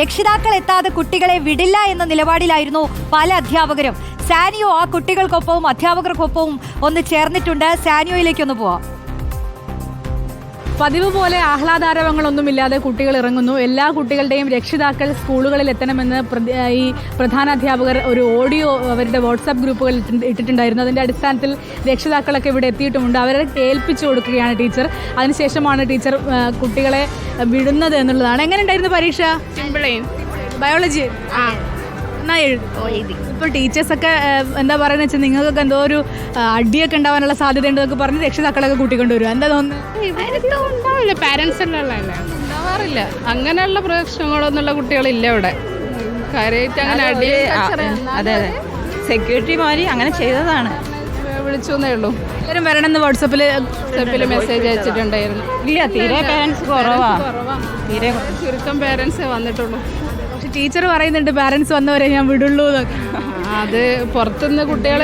രക്ഷിതാക്കൾ എത്താതെ കുട്ടികളെ വിടില്ല എന്ന നിലപാടിലായിരുന്നു പല അധ്യാപകരും. സാനിയോ ആ കുട്ടികൾക്കൊപ്പവും അധ്യാപകർക്കൊപ്പവും ഒന്ന് ചേർന്നിട്ടുണ്ട്. സാനിയോയിലേക്കൊന്ന് പോവാം. പതിവ് പോലെ ആഹ്ലാദാരവങ്ങളൊന്നുമില്ലാതെ കുട്ടികൾ ഇറങ്ങുന്നു എല്ലാ കുട്ടികളുടെയും രക്ഷിതാക്കൾ സ്കൂളുകളിൽ എത്തണമെന്ന് ഈ പ്രധാന അധ്യാപകർ ഒരു ഓഡിയോ അവരുടെ വാട്സാപ്പ് ഗ്രൂപ്പുകളിൽ ഇട്ടിട്ടുണ്ടായിരുന്നു. അതിന്റെ അടിസ്ഥാനത്തിൽ രക്ഷിതാക്കളൊക്കെ ഇവിടെ എത്തിയിട്ടുമുണ്ട്. അവരെ ഏൽപ്പിച്ചു കൊടുക്കുകയാണ് ടീച്ചർ. അതിനുശേഷമാണ് ടീച്ചർ കുട്ടികളെ വിടുന്നത് എന്നുള്ളതാണ്. എങ്ങനെ ഉണ്ടായിരുന്നു പരീക്ഷ ബയോളജി ആ. എന്നാ എഴുതി. ഇപ്പോൾ ടീച്ചേഴ്സൊക്കെ എന്താ പറയുന്നത് വെച്ചാൽ നിങ്ങൾക്കൊക്കെ എന്തോ ഒരു അടിയൊക്കെ ഉണ്ടാവാനുള്ള സാധ്യത ഉണ്ടെന്നൊക്കെ പറഞ്ഞ് രക്ഷിതാക്കളൊക്കെ കൂട്ടിക്കൊണ്ടുവരും എന്താ തോന്നുന്നത് ഇവരൊക്കെ ഉണ്ടാവില്ല. പാരൻസ് ഉള്ളതല്ലേ ഉണ്ടാവാറില്ല. അങ്ങനെയുള്ള പ്രശ്നങ്ങളൊന്നുള്ള കുട്ടികളില്ല ഇവിടെ. കാര്യമായിട്ട് അങ്ങനെ അടി അതെ അതെ. സെക്യൂരിറ്റിമാര് അങ്ങനെ ചെയ്തതാണ്. വിളിച്ചു എന്നേ ഉള്ളൂ. എല്ലാവരും വരണമെന്ന് വാട്സപ്പിൽ വാട്സപ്പിൽ മെസ്സേജ് അയച്ചിട്ടുണ്ടായിരുന്നു. ഇല്ല തീരെ പേരൻസ് കുറവാ. തീരെ ചുരുക്കം പേരൻസേ വന്നിട്ടുള്ളൂ. ടീച്ചർ പറയുന്നുണ്ട് പാരൻസ് വന്നവരെ ഞാൻ വിടുള്ളൂ എന്നൊക്കെ. അത് പുറത്തുനിന്ന് കുട്ടികൾ.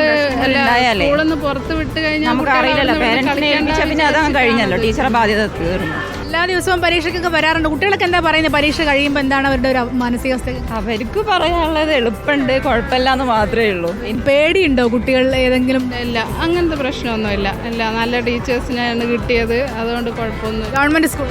സ്കൂളിൽ നിന്ന് പുറത്ത് വിട്ട് കഴിഞ്ഞാൽ നമുക്ക് അറിയില്ലല്ലോ പേരൻസിനെ ഏൽപ്പിച്ചാൽ പിന്നെ അതങ്ങ് കഴിഞ്ഞല്ലോ ടീച്ചറെ ബാധ്യത തീർന്നു. എല്ലാ ദിവസവും പരീക്ഷയ്ക്കൊക്കെ വരാറുണ്ട്. കുട്ടികളൊക്കെ എന്താ പറയുന്നത് പരീക്ഷ കഴിയുമ്പോൾ എന്താണ് അവരുടെ ഒരു മാനസികാവസ്ഥ? അവർക്ക് പറയാനുള്ളത് എളുപ്പമുണ്ട് കുഴപ്പമില്ല എന്ന് മാത്രമേ ഉള്ളൂ. പേടിയുണ്ടോ കുട്ടികൾ ഏതെങ്കിലും? ഇല്ല അങ്ങനത്തെ പ്രശ്നമൊന്നുമില്ല. ഇല്ല നല്ല ടീച്ചേഴ്സിനാണ് കിട്ടിയത്. അതുകൊണ്ട് കുഴപ്പമൊന്നും ഗവൺമെന്റ് സ്കൂൾ.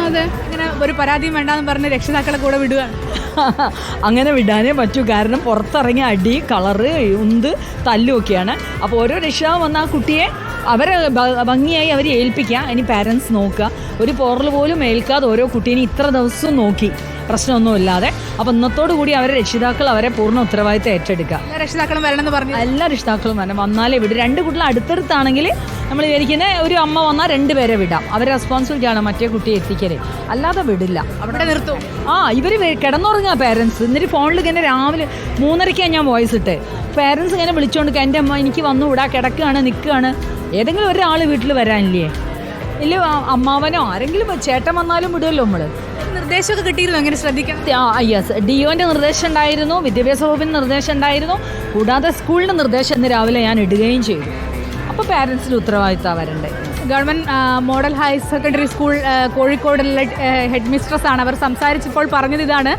അതെ. ഇങ്ങനെ ഒരു പരാതിയും വേണ്ടെന്ന് പറഞ്ഞ് രക്ഷിതാക്കളെ കൂടെ വിടുകയാണ്. അങ്ങനെ വിടാനേ പറ്റൂ. കാരണം പുറത്തിറങ്ങിയ അടി കളറ് ഉന്ത് തല്ലുമൊക്കെയാണ്. അപ്പോൾ ഓരോ രക്ഷിതാവ് വന്ന ആ കുട്ടിയെ അവരെ ഭംഗിയായി അവരെ ഏൽപ്പിക്കുക. ഇനി പാരൻസ് നോക്കുക. ഒരു പോറൽ പോലും ഏൽക്കാതെ ഓരോ കുട്ടീനെ ഇത്ര ദിവസവും നോക്കി. പ്രശ്നമൊന്നുമില്ലാതെ. അപ്പൊ ഇന്നത്തോടു കൂടി അവരെ രക്ഷിതാക്കൾ അവരെ പൂർണ ഉത്തരവാദിത്തം ഏറ്റെടുക്കുക. എല്ലാ രക്ഷിതാക്കളും വരണമെന്ന് പറഞ്ഞു. എല്ലാ രക്ഷിതാക്കളും വരണം. വന്നാലേ വിടും. രണ്ട് കുട്ടികൾ അടുത്തടുത്താണെങ്കിൽ നമ്മൾ വിചാരിക്കുന്നത് ഒരു അമ്മ വന്നാൽ രണ്ട് പേരെ വിടാം. അവരെ റെസ്പോൺസിബിലിറ്റി ആണ് മറ്റേ കുട്ടിയെ എത്തിക്കലേ. അല്ലാതെ വിടില്ല. അവിടെ നിർത്തും. ആ ഇവർ കിടന്നുറങ്ങുക പേരൻസ് എന്നിട്ട് ഫോണിൽ ഇങ്ങനെ രാവിലെ മൂന്നരയ്ക്കാണ് ഞാൻ വോയിസ് ഇട്ട്. പേരൻസ് ഇങ്ങനെ വിളിച്ചുകൊണ്ട് എന്റെ അമ്മ എനിക്ക് വന്നു വിടാ കിടക്കുകയാണ് നിൽക്കുകയാണ് ഏതെങ്കിലും ഒരാൾ വീട്ടിൽ വരാനില്ലേ? ഇല്ല അമ്മാവനോ ആരെങ്കിലും ചേട്ടൻ വന്നാലും വിടുമല്ലോ നമ്മൾ നിർദ്ദേശമൊക്കെ കിട്ടിയിരുന്നു അങ്ങനെ ശ്രദ്ധിക്കാം? ആ യെസ് ഡിഒന്റെ നിർദ്ദേശം ഉണ്ടായിരുന്നു വിദ്യാഭ്യാസ വകുപ്പിന് നിർദ്ദേശം ഉണ്ടായിരുന്നു കൂടാതെ സ്കൂളിന്റെ നിർദ്ദേശം ഇന്ന് രാവിലെ ഞാൻ ഇടുകയും ചെയ്തു. അപ്പോൾ പാരൻസിന് ഉത്തരവാദിത്തം വരണ്ടേ? Government model higher secondary school കോഴിക്കോടുള്ള ഹെഡ് മിസ്ട്രസ് ആണ് അവർ സംസാരിച്ചപ്പോൾ പറഞ്ഞത് ഇതാണ്.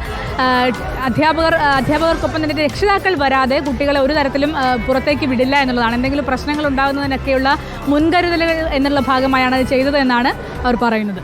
അധ്യാപകർ അധ്യാപകർക്കൊപ്പം തന്നെ രക്ഷിതാക്കൾ വരാതെ കുട്ടികളെ ഒരു തരത്തിലും പുറത്തേക്ക് വിടില്ല എന്നുള്ളതാണ്. എന്തെങ്കിലും പ്രശ്നങ്ങൾ ഉണ്ടാകുന്നതിനൊക്കെയുള്ള മുൻകരുതലുകൾ എന്നുള്ള ഭാഗമായാണ് അത് ചെയ്തത് എന്നാണ് അവർ പറയുന്നത്.